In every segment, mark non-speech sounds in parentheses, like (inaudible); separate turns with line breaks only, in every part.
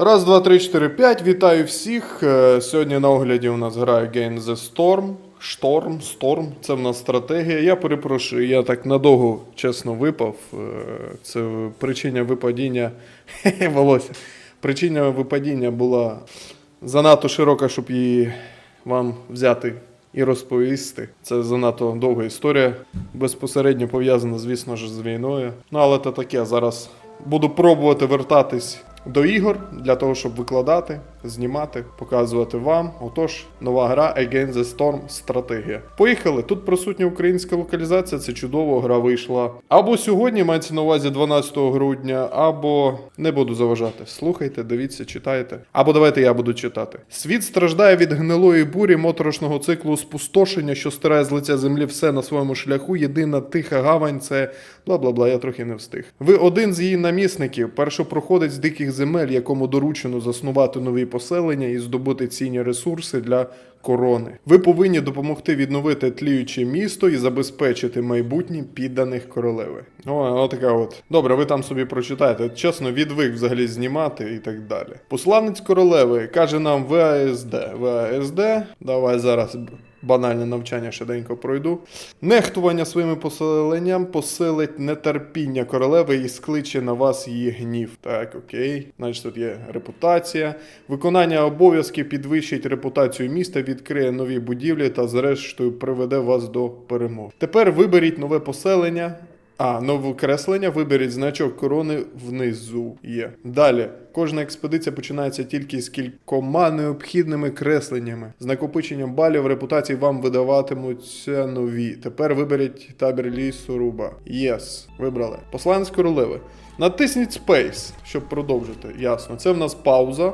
Раз, два, три, чотири, п'ять. Вітаю всіх. Е, Сьогодні на огляді у нас грає Gain the Storm. Шторм, Storm. Це в нас стратегія. Я перепрошую, я так надовго чесно випав. Е, Це причина випадіння. (laughs) Волосся. Причина випадіння була занадто широка, щоб її вам взяти і розповісти. Це занадто довга історія. Безпосередньо пов'язана, звісно ж, з війною. Ну, але це таке. Зараз буду пробувати вертатись до ігор для того, щоб викладати, знімати, показувати вам. Отож, нова гра Against the Storm стратегія. Поїхали. Тут присутня українська локалізація, це чудово, гра вийшла. Або сьогодні мається на увазі 12 грудня, або не буду заважати. Слухайте, дивіться, читайте. Або давайте я буду читати. Світ страждає від гнилої бурі моторошного циклу спустошення, що стирає з лиця землі все на своєму шляху. Єдина тиха гавань це бла бла бла. Я трохи не встиг. Ви один з її намісників, першопроходець диких земель, якому доручено заснувати нові поселення і здобути цінні ресурси для корони. Ви повинні допомогти відновити тліюче місто і забезпечити майбутнє підданих королеви. О, отака от. Добре, ви там собі прочитаєте. Чесно, відвик взагалі знімати і так далі. Посланець королеви каже нам ВАСД. ВАСД. Давай зараз банальне навчання швиденько пройду. Нехтування своїми поселенням посилить нетерпіння королеви і скличе на вас її гнів. Так, окей. Значить, тут є репутація. Виконання обов'язків підвищить репутацію міста, відкриє нові будівлі та, зрештою, приведе вас до перемоги. Тепер виберіть нове поселення. А, нове креслення, виберіть значок корони внизу є. Далі. Кожна експедиція починається тільки з кількома необхідними кресленнями. З накопиченням балів репутації вам видаватимуться нові. Тепер виберіть табір лісоруба. Єс. Вибрали. Посланець королеви. Натисніть Space, щоб продовжити. Ясно. Це в нас пауза.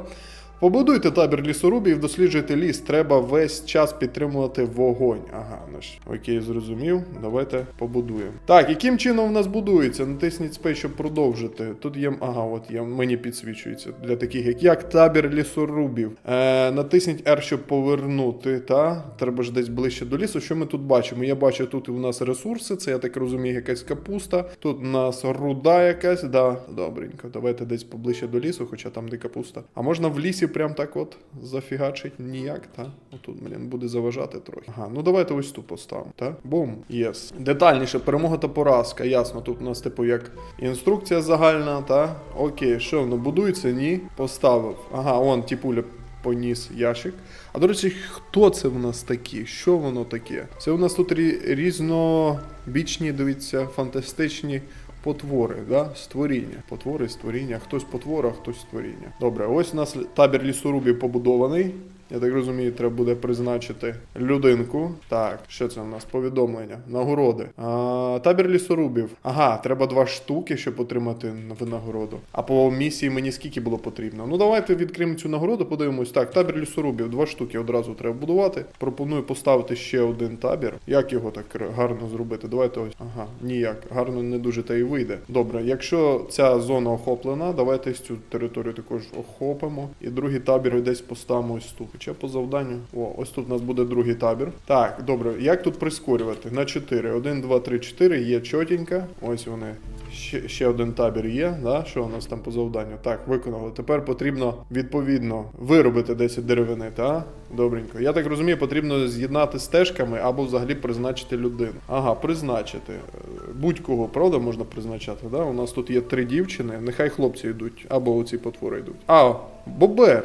Побудуйте табір лісорубів, досліджуйте ліс. Треба весь час підтримувати вогонь. Ага, ну ж. Окей, зрозумів. Давайте побудуємо. Так, яким чином в нас будується? Натисніть спей, щоб продовжити. Тут є. Ага, от є, мені підсвічується для таких, як, як табір лісорубів. Е, натисніть R, щоб повернути. Та? Треба ж десь ближче до лісу. Що ми тут бачимо? Я бачу, тут у нас ресурси, це я так розумію, якась капуста. Тут у нас руда якась. Да, добренько. Давайте десь поближче до лісу, хоча там де капуста. А можна в лісі прям так от зафігачить ніяк, та? Отут, блін, буде заважати трохи. Ага, ну давайте ось тут поставимо, та? Бум. Єс. Детальніше, перемога та поразка. Ясно, тут у нас, типу, як інструкція загальна, та? Окей, що воно будується? Ні. Поставив. Ага, он тіпуля поніс ящик. А до речі, хто це в нас такі? Що воно таке? Це у нас тут різнобічні, дивіться, фантастичні потвори, да? створіння. Потвори, створіння. Хтось потвора, хтось створіння. Добре, ось у нас табір лісорубів побудований. Я так розумію, треба буде призначити людинку. Так, що це у нас? Повідомлення, нагороди. А, табір лісорубів. Ага, треба два штуки, щоб отримати винагороду. А по місії мені скільки було потрібно? Ну давайте відкриємо цю нагороду, подивимось. Так, табір лісорубів, два штуки одразу треба будувати. Пропоную поставити ще один табір. Як його так гарно зробити? Давайте ось. Ага, ніяк. Гарно не дуже та й вийде. Добре, якщо ця зона охоплена, давайте цю територію також охопимо. І другий табір десь поставимо ось тут. Хоча по завданню. О, ось тут у нас буде другий табір. Так, добре, як тут прискорювати? На 4. 1, 2, 3, 4 є чотенько. Ось вони. Ще, ще один табір є, да? що у нас там по завданню? Так, виконали. Тепер потрібно відповідно виробити 10 деревини, та? Добренько. Я так розумію, потрібно з'єднати стежками або взагалі призначити людину. Ага, призначити. Будь-кого, правда, можна призначати. Да? У нас тут є три дівчини, нехай хлопці йдуть, або оці потвори йдуть. А, бобер.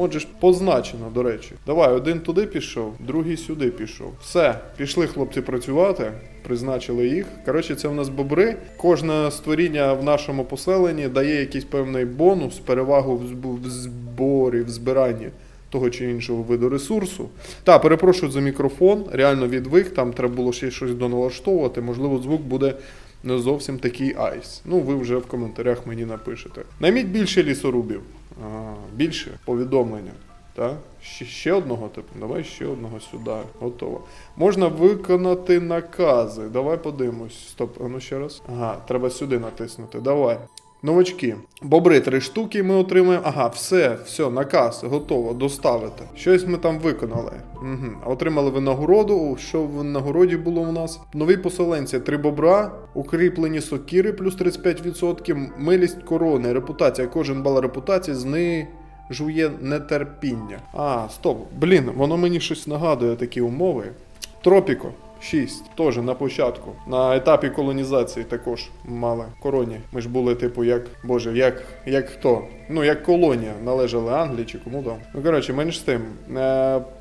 Отже ж позначено, до речі. Давай, один туди пішов, другий сюди пішов. Все, пішли хлопці працювати, призначили їх. Коротше, це в нас бобри. Кожне створіння в нашому поселенні дає якийсь певний бонус, перевагу в зб- в зборі, в збиранні. Того чи іншого виду ресурсу. Та, перепрошую за мікрофон, реально відвик, там треба було ще щось доналаштовувати. Можливо, звук буде не зовсім такий айс. Ну, ви вже в коментарях мені напишете. Найміть більше лісорубів. Більше повідомлення. Та? Ще, одного типу. Давай ще одного сюди. Готово. Можна виконати накази. Давай подивимось. Стоп, ну ще раз. Ага, треба сюди натиснути. Давай. Новачки. Бобри три штуки ми отримаємо. Ага, все, все, наказ, готово, доставити. Щось ми там виконали. Угу. Отримали винагороду. Що в винагороді було у нас? Нові поселенці, три бобра, укріплені сокіри плюс 35%, милість корони, репутація. Кожен бал репутації зни. жує нетерпіння. А, стоп, блін, воно мені щось нагадує такі умови. Тропіко. 6. Теж на початку. На етапі колонізації також мали короні. Ми ж були, типу, як Боже, як, як хто? Ну, як колонія належали Англії чи кому там. Ну, коротше, менш з тим. Е,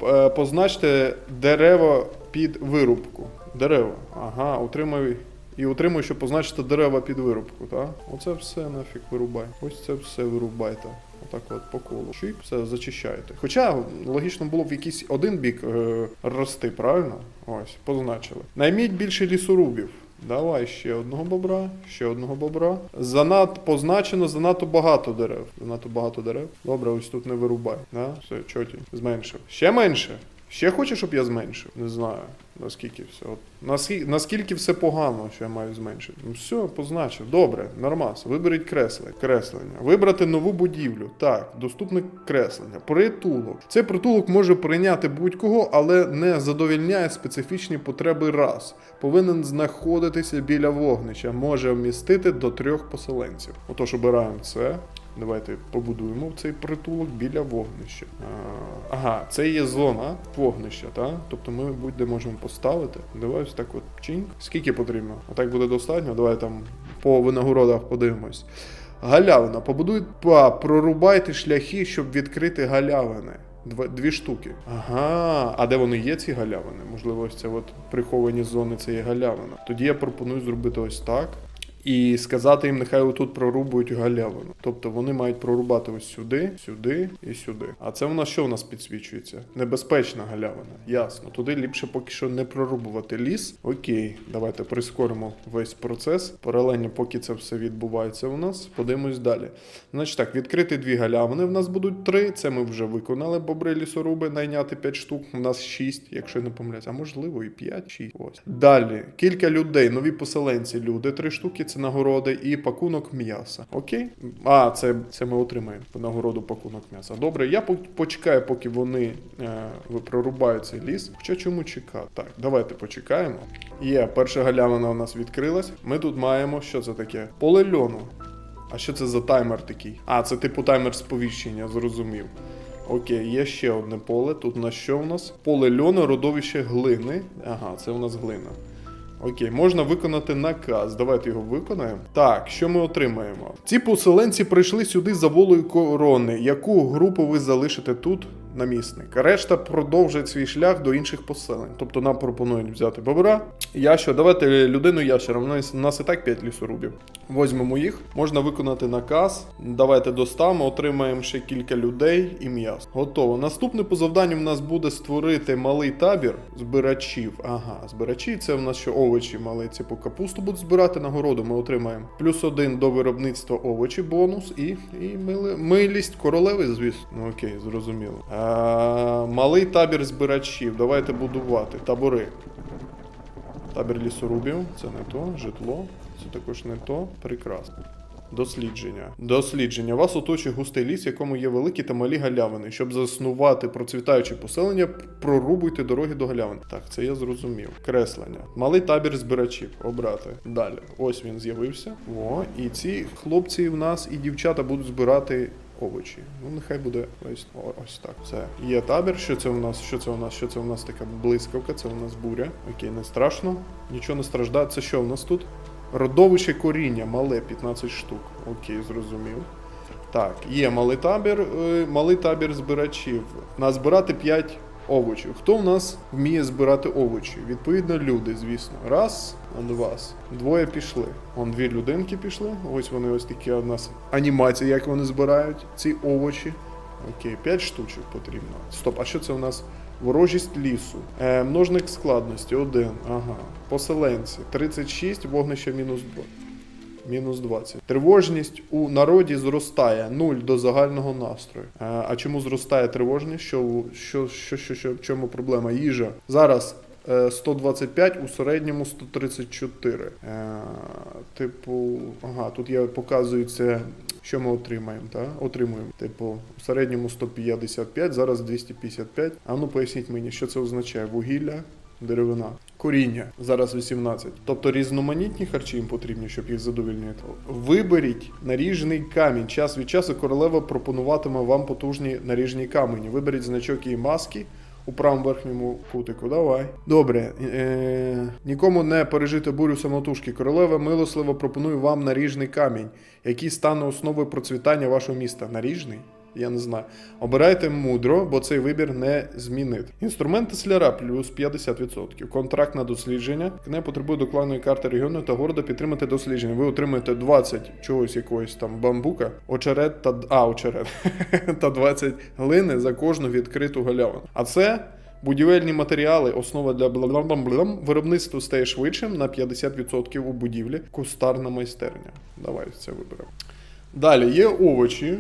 е, позначте дерева під вирубку. Дерева. Ага, утримуй. І утримуй, щоб позначити дерева під вирубку, так? Оце все нафіг вирубай. Ось це все вирубайте. Отак от по колу. Чик, все зачищаєте. Хоча логічно було в якийсь один бік е, рости, правильно? Ось, позначили. Найміть більше лісорубів. Давай ще одного бобра, ще одного бобра. Занад позначено занадто багато дерев. Занадто багато дерев. Добре, ось тут не вирубай. Да? Все, чоті. Зменшив. Ще менше. Ще хочеш, щоб я зменшив? Не знаю. Наскільки все. От, наскільки, наскільки все погано, що я маю зменшити? Ну все, позначив. Добре, нормас. Виберіть креслення. Креслення. Вибрати нову будівлю. Так, доступне креслення. Притулок. Цей притулок може прийняти будь-кого, але не задовільняє специфічні потреби раз. Повинен знаходитися біля вогнища. Може вмістити до трьох поселенців. Отож, обираємо це. Давайте побудуємо цей притулок біля вогнища. Ага, це є зона вогнища, так? Тобто ми будь-де можемо поставити. Давай ось так от чинь. Скільки потрібно? Отак буде достатньо. Давай там по винагородах подивимось. Галявина. Побудуй, па, прорубайте шляхи, щоб відкрити галявини. Дві штуки. Ага, а де вони є, ці галявини? Можливо, ось це от приховані зони це є галявина. Тоді я пропоную зробити ось так. І сказати їм, нехай отут прорубують галявину. Тобто вони мають прорубати ось сюди, сюди і сюди. А це в нас що в нас підсвічується? Небезпечна галявина. Ясно. Туди ліпше поки що не прорубувати ліс. Окей, давайте прискоримо весь процес. Паралельно, поки це все відбувається у нас, подивимось далі. Значить так, відкрити дві галявини. В нас будуть три. Це ми вже виконали бобри лісоруби, найняти 5 штук. У нас 6, якщо я не помиляюсь, а можливо і 5, 6. Ось. Далі, кілька людей, нові поселенці, люди, три штуки це нагороди і пакунок м'яса. Окей? А, це, це ми отримаємо нагороду пакунок м'яса. Добре, я почекаю, поки вони е, прорубають цей ліс. Хоча чому чекати? Так, давайте почекаємо. Є, перша галявина у нас відкрилась. Ми тут маємо, що це таке? Поле льону. А що це за таймер такий? А, це типу таймер сповіщення, зрозумів. Окей, є ще одне поле. Тут у нас що у нас? Поле льону, родовище глини. Ага, це у нас глина. Окей, можна виконати наказ. Давайте його виконаємо. Так, що ми отримаємо? Ці поселенці прийшли сюди за волею корони. Яку групу ви залишите тут? Намісник. Решта продовжить свій шлях до інших поселень. Тобто нам пропонують взяти бобра. Я що, давайте людину ящера. У нас, і так 5 лісорубів. Возьмемо їх. Можна виконати наказ. Давайте доставимо, отримаємо ще кілька людей і м'яс. Готово. Наступне по завданню в нас буде створити малий табір збирачів. Ага, збирачі це в нас що овочі мали. Типу капусту будуть збирати нагороду. Ми отримаємо плюс один до виробництва овочі, бонус і, і мили, милість королеви, звісно. Ну окей, зрозуміло. А, малий табір збирачів. Давайте будувати табори. Табір лісорубів, це не то, житло, це також не то. Прекрасно. Дослідження. Дослідження. Вас оточує густий ліс, в якому є великі та малі галявини. Щоб заснувати процвітаюче поселення, прорубуйте дороги до галявин. Так, це я зрозумів. Креслення. Малий табір збирачів. Обрати. Далі. Ось він з'явився. О, і ці хлопці в нас і дівчата будуть збирати овочі. Ну, нехай буде ось, ось так. Це Є табір. Що це у нас? Що це у нас? Що це у нас така блискавка? Це у нас буря. Окей, не страшно. Нічого не страждає. Це що у нас тут? Родовище коріння, мале 15 штук. Окей, зрозумів. Так, є малий табір, е, малий табір збирачів. Назбирати 5 овочів. Хто в нас вміє збирати овочі? Відповідно, люди, звісно. Раз, два. Двоє пішли. Вон дві людинки пішли. Ось вони ось такі у нас анімації, як вони збирають ці овочі. Окей, 5 штучок потрібно. Стоп, а що це у нас? Ворожість лісу. Е, множник складності 1. Ага. Поселенці 36, вогнище мінус 2. Мінус 20. Тривожність у народі зростає 0 до загального настрою. Е, а чому зростає тривожність? Що, що, що, що, що, в чому проблема? Їжа. Зараз е, 125, у середньому 134. Е, типу, ага, тут я показую це. Що ми отримаємо, та? Отримуємо. Типу, у середньому 155, зараз 255. А ну поясніть мені, що це означає? Вугілля, деревина. Коріння зараз 18. Тобто різноманітні харчі їм потрібні, щоб їх задовільнити. Виберіть наріжний камінь. Час від часу королева пропонуватиме вам потужні наріжні камені. Виберіть значок її маски. У правому верхньому кутику, давай. Добре. Е- нікому не пережити бурю самотужки. Королева милосливо пропонує вам наріжний камінь, який стане основою процвітання вашого міста. Наріжний? Я не знаю. Обирайте мудро, бо цей вибір не змінить. Інструменти сляра плюс 50%. Контракт на дослідження. Не потребує докладної карти регіону та гордо підтримати дослідження. Ви отримаєте 20 чогось якогось там бамбука, очерет та а, очерет (laughs) та 20 глини за кожну відкриту галявину. А це. Будівельні матеріали, основа для бла-бла-бла-бла. Виробництво стає швидшим на 50% у будівлі. Кустарна майстерня. Давай це виберемо. Далі є овочі,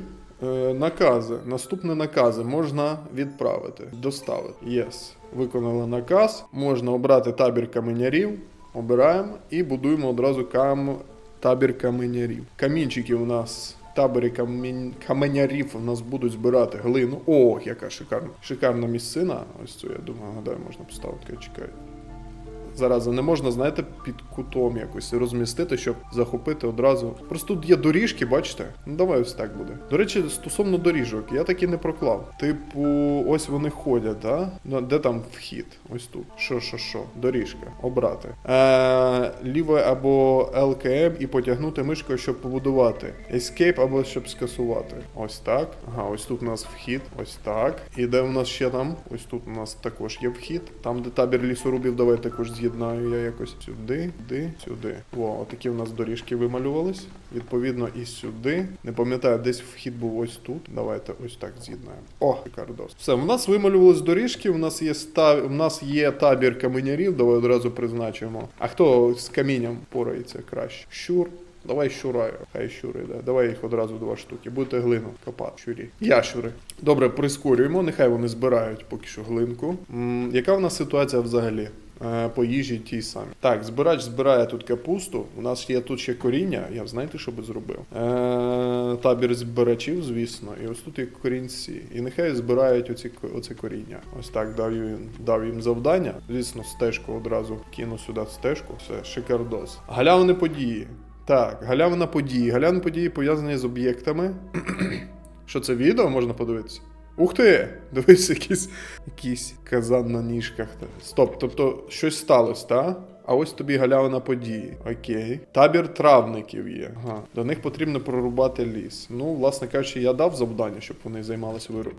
накази. Наступні накази можна відправити, доставити. Yes. Виконали наказ. Можна обрати табір каменярів. Обираємо і будуємо одразу кам... табір каменярів. Камінчики у нас. Таборі камінь... каменярів у нас будуть збирати глину. О, яка шикарна. Шикарна місцина. Ось цю, я думаю, гадаю, можна поставити. Чекай. Зараза, не можна, знаєте, під кутом якось розмістити, щоб захопити одразу. Просто тут є доріжки, бачите? Ну давай ось так буде. До речі, стосовно доріжок, я таки не проклав. Типу, ось вони ходять? Ну, де там вхід? Ось тут. Що, що, що? Доріжка. Обрати. Е, ліве або LKM і потягнути мишкою, щоб побудувати. Escape або щоб скасувати. Ось так. Ага, ось тут у нас вхід. Ось так. І де у нас ще там? Ось тут у нас також є вхід. Там, де табір лісорубів, давай також з'єднаю я якось сюди, сюди, сюди. Во, отакі у нас доріжки вималювались. Відповідно, і сюди. Не пам'ятаю, десь вхід був ось тут. Давайте ось так з'єднаємо. О, кардос. Все, в нас вималювались доріжки. У нас є ста... у нас є табір каменярів. Давай одразу призначимо. А хто з камінням порається краще? Щур. Давай щураю, хай щури, да. Давай їх одразу два штуки. Будете глину копати, щурі. Ящури. Добре, прискорюємо, нехай вони збирають поки що глинку. М, яка в нас ситуація взагалі? Е, По їжі тій самі. Так, збирач збирає тут капусту. У нас є тут ще коріння. Я знаєте, що би зробив? Е, табір збирачів, звісно, і ось тут є корінці. І нехай збирають оці, оце коріння. Ось так дав їм, дав їм завдання. Звісно, стежку одразу кину сюди стежку. Все, шикардос. Галявини події. Так, галявина події. Галявини події пов'язані з об'єктами. (clears throat) Що це відео можна подивитися? Ух ти! Дивись, якийсь, якийсь казан на ніжках. Стоп, тобто щось сталося, так? А ось тобі галявина події. Окей. Табір травників є. Ага. До них потрібно прорубати ліс. Ну, власне кажучи, я дав завдання, щоб вони займалися виру...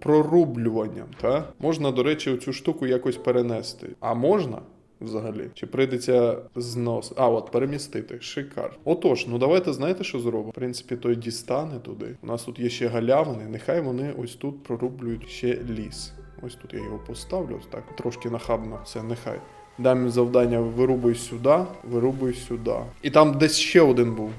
прорублюванням, та? Можна, до речі, цю штуку якось перенести. А можна? Взагалі, чи прийдеться знос. А, от перемістити. Шикар. Отож, ну давайте знаєте, що зробимо? В принципі, той дістане туди. У нас тут є ще галявини. Нехай вони ось тут прорублюють ще ліс. Ось тут я його поставлю, так трошки нахабно. Все, нехай. Дам завдання: вирубуй сюди, вирубуй сюди. І там десь ще один був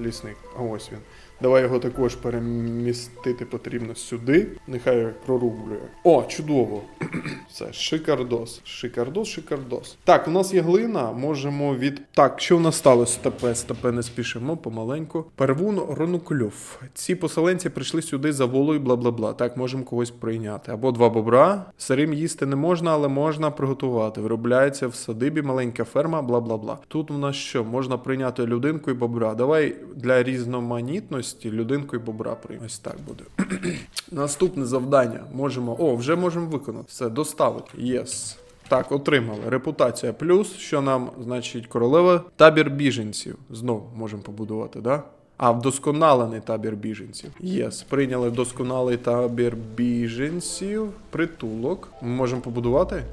лісник. А ось він. Давай його також перемістити потрібно сюди. Нехай прорублює. О, чудово. (clears throat) Все, шикардос. Шикардос, шикардос. Так, у нас є глина. Можемо від. Так, що в нас сталося? Степе, степе, не спішимо помаленьку. Первун ронукльов. Ці поселенці прийшли сюди за волою, бла бла бла. Так, можемо когось прийняти. Або два бобра. Сирим їсти не можна, але можна приготувати. Виробляється в садибі маленька ферма, бла бла бла. Тут у нас що? Можна прийняти людинку і бобра. Давай для різноманітності людинку і бобра приймемо. Ось так буде. (clears throat) Наступне завдання. Можемо. О, вже можемо виконати. Все, доставити. Єс. Так, отримали. Репутація плюс, що нам, значить, королева. Табір біженців. Знову можемо побудувати, да? А, вдосконалений табір біженців. Єс, прийняли вдосконалий табір біженців. Притулок. Ми можемо побудувати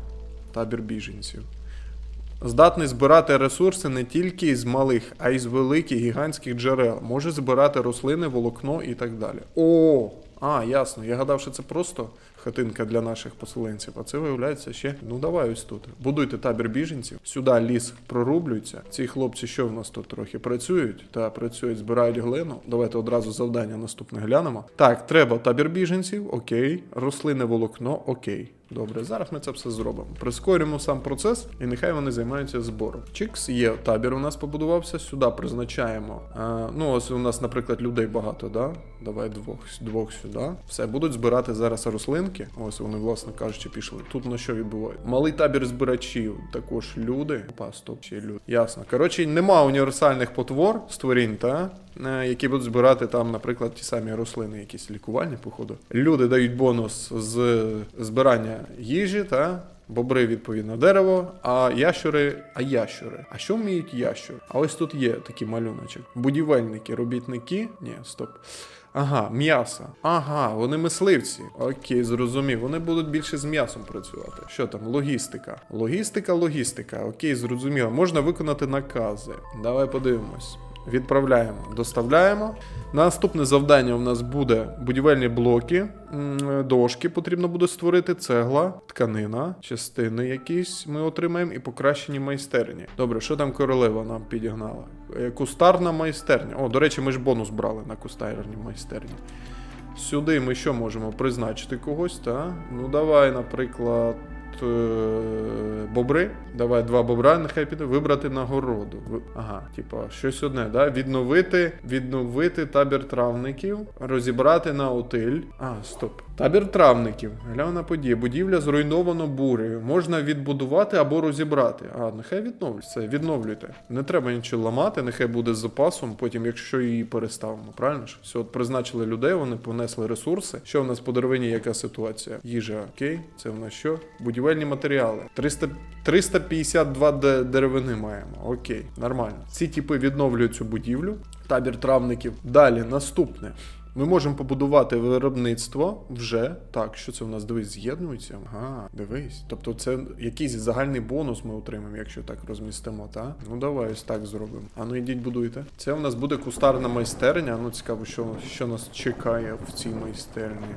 табір біженців. Здатний збирати ресурси не тільки з малих, а й з великих гігантських джерел. Може збирати рослини, волокно і так далі. О! А, ясно. Я гадав, що це просто хатинка для наших поселенців, а це виявляється ще. Ну давай ось тут. Будуйте табір біженців. Сюди ліс прорублюється. Ці хлопці, що в нас тут трохи працюють? Та працюють, збирають глину. Давайте одразу завдання наступне глянемо. Так, треба табір біженців, окей. Рослини волокно, окей. Добре, зараз ми це все зробимо. Прискорюємо сам процес, і нехай вони займаються збором. Чікс, є табір у нас побудувався. Сюди призначаємо. А, ну, ось у нас, наприклад, людей багато, да? Давай двох, двох сюди. Все, будуть збирати зараз рослинки. Ось вони, власне кажучи, пішли. Тут на що відбувається? Малий табір збирачів, також люди. Опа, стоп, ще люди. Ясно. Коротше, нема універсальних потвор створінь, та? Е, які будуть збирати там, наприклад, ті самі рослини, якісь лікувальні, походу. Люди дають бонус з збирання їжі, та бобри, відповідно, дерево, а ящури, а ящури. А що вміють ящури? А ось тут є такий малюночок. Будівельники, робітники. Ні, стоп. Ага, м'ясо. Ага, вони мисливці. Окей, зрозумів. Вони будуть більше з м'ясом працювати. Що там? Логістика. Логістика, логістика. Окей, зрозуміло. Можна виконати накази. Давай подивимось. Відправляємо, доставляємо. Наступне завдання у нас буде будівельні блоки, дошки потрібно буде створити, цегла, тканина, частини якісь ми отримаємо і покращені майстерні. Добре, що там королева нам підігнала? Е, Кустарна майстерня. О, до речі, ми ж бонус брали на кустарні майстерні. Сюди ми що можемо призначити когось, та? Ну давай, наприклад, бобри. Давай два бобра, нехай піде. Вибрати нагороду. Ага, типа, щось одне, да? Відновити, відновити табір травників, розібрати на отиль. А, стоп. Табір травників. Глявна подія. Будівля зруйновано бурею. Можна відбудувати або розібрати. А, нехай відновлюється. Відновлюйте. Не треба нічого ламати, нехай буде з запасом, потім, якщо її переставимо. Правильно ж? Все, от призначили людей, вони понесли ресурси. Що в нас по деревині, яка ситуація? Їжа, окей. Це в нас що? Будівельні матеріали. 300, 352 деревини маємо. Окей, нормально. Ці типи відновлюють цю будівлю. Табір травників. Далі, наступне. Ми можемо побудувати виробництво вже так, що це у нас дивись, з'єднується. Ага, дивись. Тобто це якийсь загальний бонус ми отримаємо, якщо так розмістимо, та? Ну давай ось так зробимо. А ну йдіть будуйте. Це у нас буде кустарна майстерня. Ну цікаво, що, що нас чекає в цій майстерні.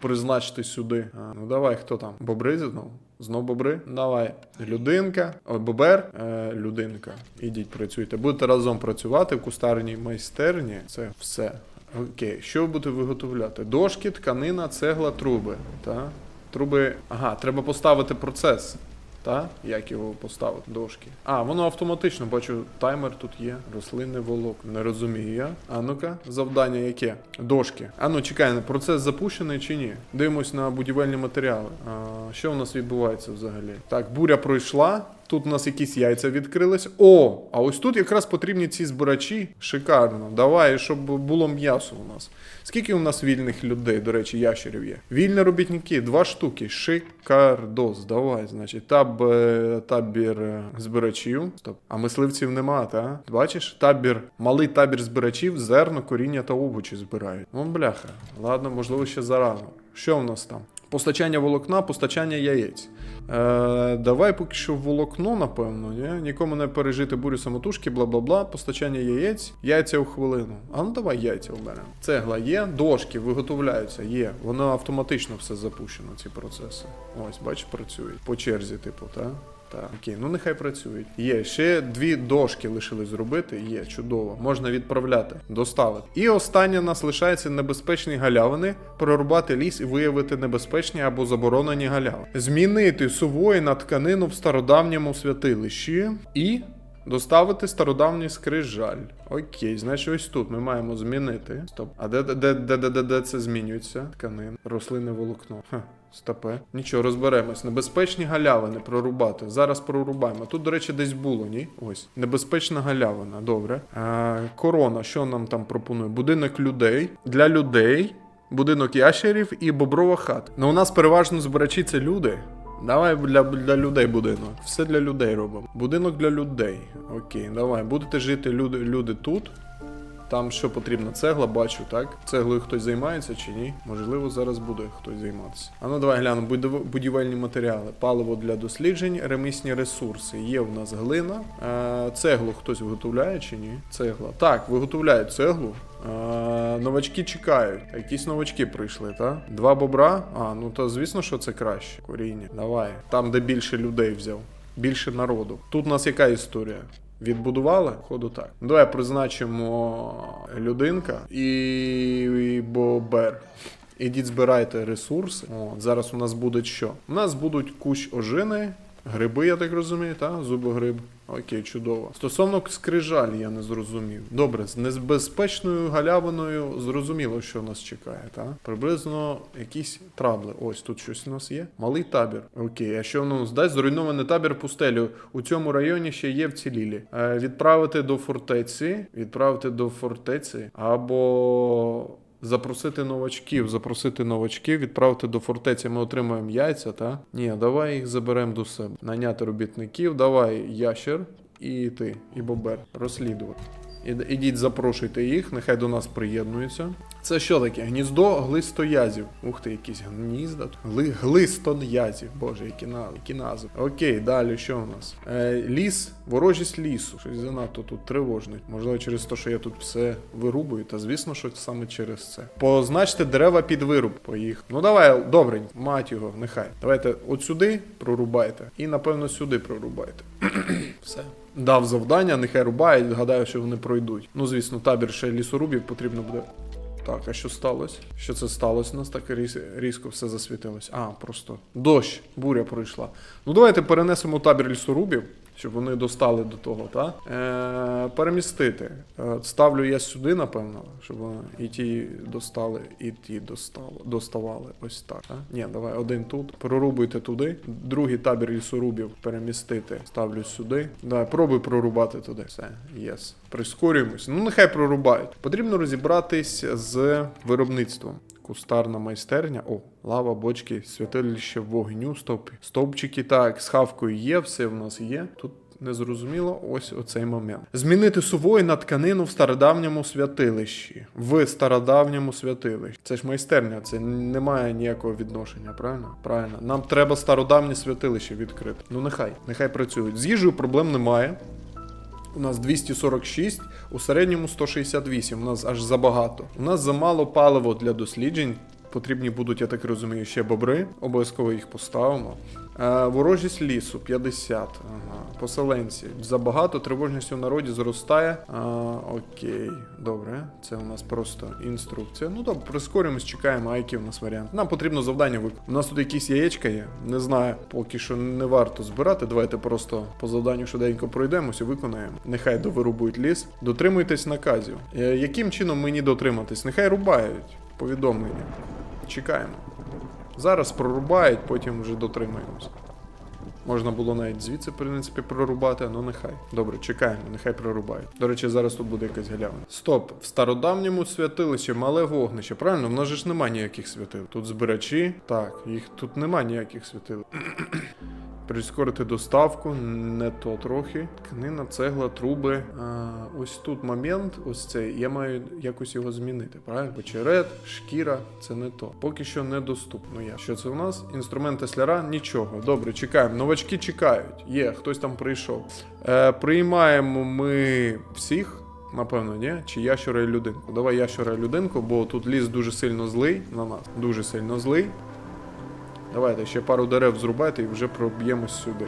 Призначити сюди. А, ну давай, хто там? Бобри знову? Знов бобри? Давай. Людинка, о, бобер, е, людинка. Ідіть працюйте. Будете разом працювати в кустарній майстерні. Це все. Окей, що будете виготовляти? Дошки, тканина, цегла, труби. Та? Труби. Ага, треба поставити процес. Та? Як його поставити? Дошки. А, воно автоматично, бачу, таймер тут є. Рослинне волок. Не розумію я. А ну-ка, завдання яке? Дошки. А ну чекай, процес запущений чи ні? Дивимось на будівельні матеріали. А, що у нас відбувається взагалі? Так, буря пройшла. Тут у нас якісь яйця відкрились. О, а ось тут якраз потрібні ці збирачі. Шикарно. Давай, щоб було м'ясо у нас. Скільки у нас вільних людей, до речі, ящерів є? Вільні робітники, два штуки. Шикардос. Давай, значить, таб, е, табір е, збирачів. Стоп. А мисливців нема, та? Бачиш? Табір, малий табір збирачів, зерно, коріння та овочі збирають. Ну, бляха. Ладно, можливо, ще зарано. Що в нас там? Постачання волокна, постачання яєць. Е, давай поки що волокно, напевно, ні? нікому не пережити бурю самотужки, бла бла бла, постачання яєць, яйця у хвилину. А ну давай яйця оберемо. Цегла є, дошки виготовляються, є. Воно автоматично все запущено, ці процеси. Ось, бач, працюють. По черзі, типу, так? Так, окей, ну нехай працюють. Є ще дві дошки лишились зробити. Є чудово. Можна відправляти, доставити. І останнє нас лишається небезпечні галявини, прорубати ліс і виявити небезпечні або заборонені галявини. Змінити сувої на тканину в стародавньому святилищі і. Доставити стародавній скрижаль. Окей, значить ось тут ми маємо змінити. Стоп. А де де, де, де, де, де, це змінюється? Тканин, рослинне волокно. Ха. Стопе. Нічого, розберемось. Небезпечні галявини прорубати. Зараз прорубаємо. Тут, до речі, десь було, ні? Ось. Небезпечна галявина. Добре. А, корона, що нам там пропонує? Будинок людей. Для людей. Будинок ящерів і боброва хата. Ну, у нас переважно збирачі це люди. Давай для, для людей будинок. Все для людей робимо. Будинок для людей. Окей, давай. Будете жити люди, люди тут. Там що потрібно, цегла, бачу, так? Цеглою хтось займається чи ні? Можливо, зараз буде хтось займатися. А ну давай глянемо, будівельні матеріали, паливо для досліджень, ремісні ресурси. Є в нас глина. Е, цеглу хтось виготовляє чи ні? Цегла. Так, виготовляють цеглу. Новачки чекають. Якісь новачки прийшли, так? Два бобра. А, ну то звісно, що це краще. Коріння. Давай. Там, де більше людей взяв. Більше народу. Тут у нас яка історія? Відбудували? Ходу так. Давай призначимо людинка і, і бобер. Ідіть збирайте ресурси. От, зараз у нас буде що? У нас будуть кущ ожини, гриби, я так розумію, та? Зубогриб. Окей, чудово. Стосовно скрижалі, я не зрозумів. Добре, з небезпечною галявиною зрозуміло, що нас чекає, та? Приблизно якісь трабли. Ось тут щось у нас є. Малий табір. Окей, а що воно нас дасть? Зруйнований табір пустелю. У цьому районі ще є вцілілі. Е, відправити до фортеці. Відправити до фортеці. Або. Запросити новачків, запросити новачків, відправити до фортеці. Ми отримаємо яйця, та? Ні, давай їх заберемо до себе. Наняти робітників, давай ящер і ти, і бобер. Розслідувати. Ідіть, запрошуйте їх, нехай до нас приєднуються. Це що таке? Гніздо глистоязів. Ух ти, якісь гнізда. Гли, глистоязів. Боже, які, на, які назви. Окей, далі що у нас? Е, ліс, ворожість лісу. Щось занадто тут тривожний. Можливо, через те, що я тут все вирубую, та звісно, що саме через це. Позначте дерева під вируб. Поїх. Ну давай, добре, мать його, нехай. Давайте от сюди прорубайте, і напевно сюди прорубайте. (clears throat) Все. Дав завдання, нехай рубають, гадаю, що вони пройдуть. Ну, звісно, табір ще лісорубів потрібно буде. Так, а що сталося? Що це сталося? У нас так різ- різко все засвітилось. А, просто дощ, буря пройшла. Ну давайте перенесемо табір лісорубів, щоб вони достали до того, та? Е, перемістити. Е, ставлю я сюди, напевно, щоб вони і ті достали, і ті достали, доставали. Ось так. А? Ні, давай один тут. Прорубуйте туди. Другий табір лісорубів перемістити. Ставлю сюди. Давай, пробуй прорубати туди. Все, єс. Прискорюємось. Ну, нехай прорубають. Потрібно розібратись з виробництвом. Кустарна майстерня. О, лава, бочки, святилище вогню, стовп. Стовпчики, так, з хавкою є, все в нас є. Тут незрозуміло ось оцей момент. Змінити сувої на тканину в стародавньому святилищі. В стародавньому святилищі. Це ж майстерня, це не має ніякого відношення, правильно? Правильно. Нам треба стародавнє святилище відкрити. Ну нехай, нехай працюють. З їжею проблем немає. У нас 246, у середньому 168. У нас аж забагато. У нас замало паливо для досліджень. Потрібні будуть, я так розумію, ще бобри. Обов'язково їх поставимо. Е, ворожість лісу 50. Ага. Поселенці. Забагато, тривожність у народі зростає. А, окей, добре. Це у нас просто інструкція. Ну добре, прискорюємось, чекаємо, а який у нас варіант. Нам потрібно завдання виконати. У нас тут якісь яєчка є. Не знаю, поки що не варто збирати. Давайте просто по завданню швиденько пройдемось і виконаємо. Нехай довирубують ліс. Дотримуйтесь наказів. Е, яким чином мені дотриматись? Нехай рубають повідомлення. Чекаємо. Зараз прорубають, потім вже дотримаємось. Можна було навіть звідси, в принципі, прорубати, але нехай. Добре, чекаємо, нехай прорубають. До речі, зараз тут буде якась галявина. Стоп, в стародавньому святилищі мале вогнище. Правильно, в нас же ж немає ніяких святил. Тут збирачі. Так, їх тут немає ніяких святил. Прискорити доставку, не то трохи. Тканина, цегла, труби. А, ось тут момент, ось цей. Я маю якось його змінити. Правильно? Печерет, шкіра, це не то. Поки що недоступно. Я. Що це у нас? Інструмент тесляра? Нічого. Добре, чекаємо. Новачки чекають. Є, хтось там прийшов. Е, приймаємо ми всіх. Напевно, ні? Чи ящера і людинку? Давай ящера і людинку, бо тут ліс дуже сильно злий на нас. Дуже сильно злий. Давайте ще пару дерев зрубайте і вже проб'ємось сюди.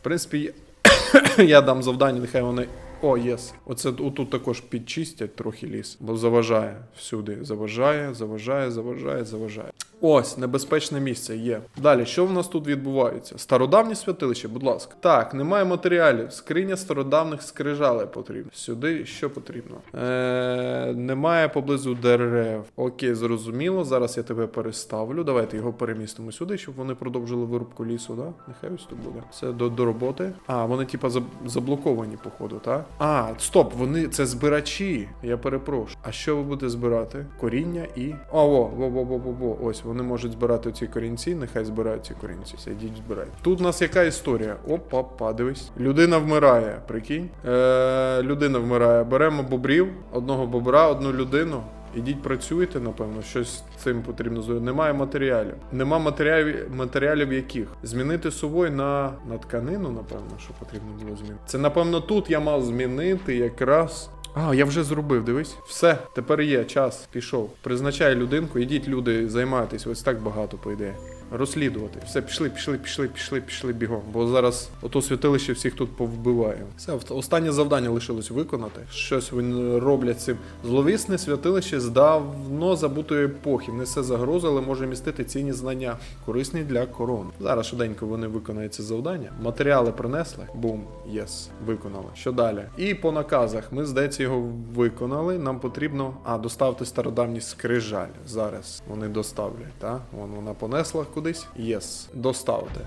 В принципі, (coughs) я, дам завдання, нехай вони. О, єс. Оце отут також підчистять трохи ліс, бо заважає всюди. Заважає, заважає, заважає, заважає. Ось, небезпечне місце є. Далі, що в нас тут відбувається? Стародавнє святилище, будь ласка. Так, немає матеріалів. Скриня стародавних скрижалей потрібна. Сюди що потрібно? Е, немає поблизу дерев. Окей, зрозуміло. Зараз я тебе переставлю. Давайте його перемістимо сюди, щоб вони продовжили вирубку лісу, да? Нехай ось тут буде. Це до, до роботи. А, вони типа заблоковані, походу, так? А, стоп, вони це збирачі. Я перепрошую. А що ви будете збирати? Коріння і. О, во, во, во, во, во, во. Ось вони можуть збирати ці корінці, нехай збирають ці корінці. Все, йдіть збирайте. Тут у нас яка історія? Опа, па, дивись. Людина вмирає, прикинь. Е, людина вмирає. Беремо бобрів, одного бобра, одну людину. Ідіть працюйте, напевно, щось цим потрібно зробити. Немає матеріалів. Нема матеріалів, матеріалів яких? Змінити сувой на, на тканину, напевно, що потрібно було змінити. Це, напевно, тут я мав змінити якраз. А, я вже зробив, дивись. Все, тепер є час. Пішов. Призначай людинку, ідіть, люди, займайтесь, ось так багато, по ідеї. Розслідувати. Все, пішли, пішли, пішли, пішли, пішли бігом. Бо зараз ото святилище всіх тут повбиває. Все, останнє завдання лишилось виконати. Щось вони роблять цим. Зловісне святилище з давно забутої епохи. Несе загрозу, але може містити цінні знання, корисні для корони. Зараз швиденько вони виконають це завдання. Матеріали принесли. Бум, єс, виконали. Що далі? І по наказах ми, здається, його виконали. Нам потрібно а, доставити стародавній скрижаль. Зараз вони доставлять. Та? Вон вона понесла кудись. Єс. Доставте.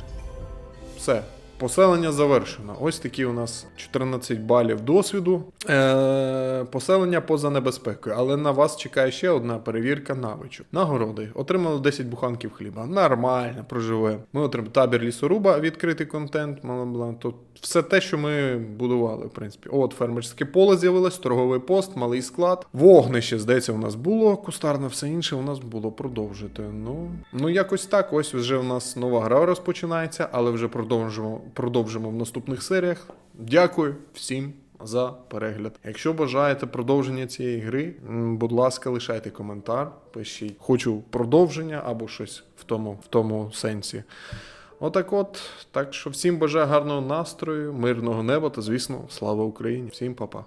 Все. Поселення завершено. Ось такі у нас 14 балів досвіду. Е, поселення поза небезпекою. Але на вас чекає ще одна перевірка навичок. Нагороди. Отримали 10 буханків хліба. Нормально, проживе. Ми отримали табір лісоруба, відкритий контент. бла-бла-бла. Тут все те, що ми будували, в принципі. От фермерське поле з'явилось, торговий пост, малий склад. Вогнище, здається, у нас було кустарне, все інше у нас було продовжити. Ну, ну якось так. Ось вже у нас нова гра розпочинається, але вже продовжимо, продовжимо в наступних серіях. Дякую всім. За перегляд. Якщо бажаєте продовження цієї гри, будь ласка, лишайте коментар, пишіть. Хочу продовження або щось в тому, в тому сенсі. Отак от. Так що всім бажаю гарного настрою, мирного неба та, звісно, слава Україні. Всім па-па.